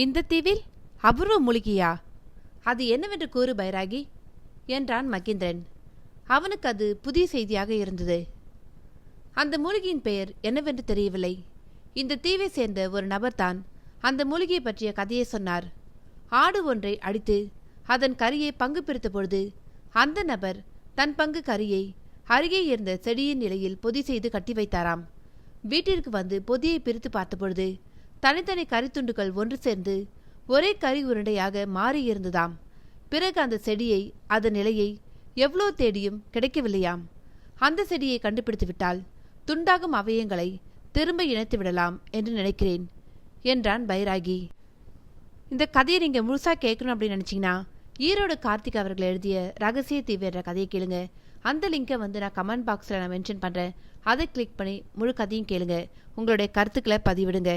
இந்த தீவில் அபூர்வ மூலிகையா? அது என்னவென்று கூறு பைராகி என்றான் மகேந்திரன். அவனுக்கு அது புதிய செய்தியாக இருந்தது. அந்த மூலிகையின் பெயர் என்னவென்று தெரியவில்லை. இந்த தீவை சேர்ந்த ஒரு நபர்தான் அந்த மூலிகை பற்றிய கதையை சொன்னார். ஆடு ஒன்றை அடித்து அதன் கரியை பங்கு பிரித்த பொழுது அந்த நபர் தன் பங்கு கரியை அருகே இருந்த செடியின் நிலையில் பொதி செய்து கட்டி வைத்தாராம். வீட்டிற்கு வந்து பொதியை பிரித்து பார்த்தபொழுது தனித்தனி கரித்துண்டுகள் ஒன்று சேர்ந்து ஒரே கரி உருண்டையாக மாறியிருந்ததாம் பிறகு அந்த செடியை அதன் நிலையை எவ்வளோ தேடியும் கிடைக்கவில்லையாம். அந்த செடியை கண்டுபிடித்து விட்டால் துண்டாகும் அவயங்களை திரும்ப இணைத்து விடலாம் என்று நினைக்கிறேன் என்றான் பைராகி. இந்த கதையை நீங்கள் முழுசாக கேட்கணும் அப்படின்னு நினச்சிங்கன்னா ஈரோடு கார்த்திக் அவர்கள் எழுதிய ரகசிய தீவு என்ற கதையை கேளுங்க. அந்த லிங்கை வந்து நான் கமெண்ட் பாக்ஸில் நான் மென்ஷன் பண்ணுறேன் அதை கிளிக் பண்ணி முழு கதையும் கேளுங்க. உங்களுடைய கருத்துக்களை பதிவிடுங்க.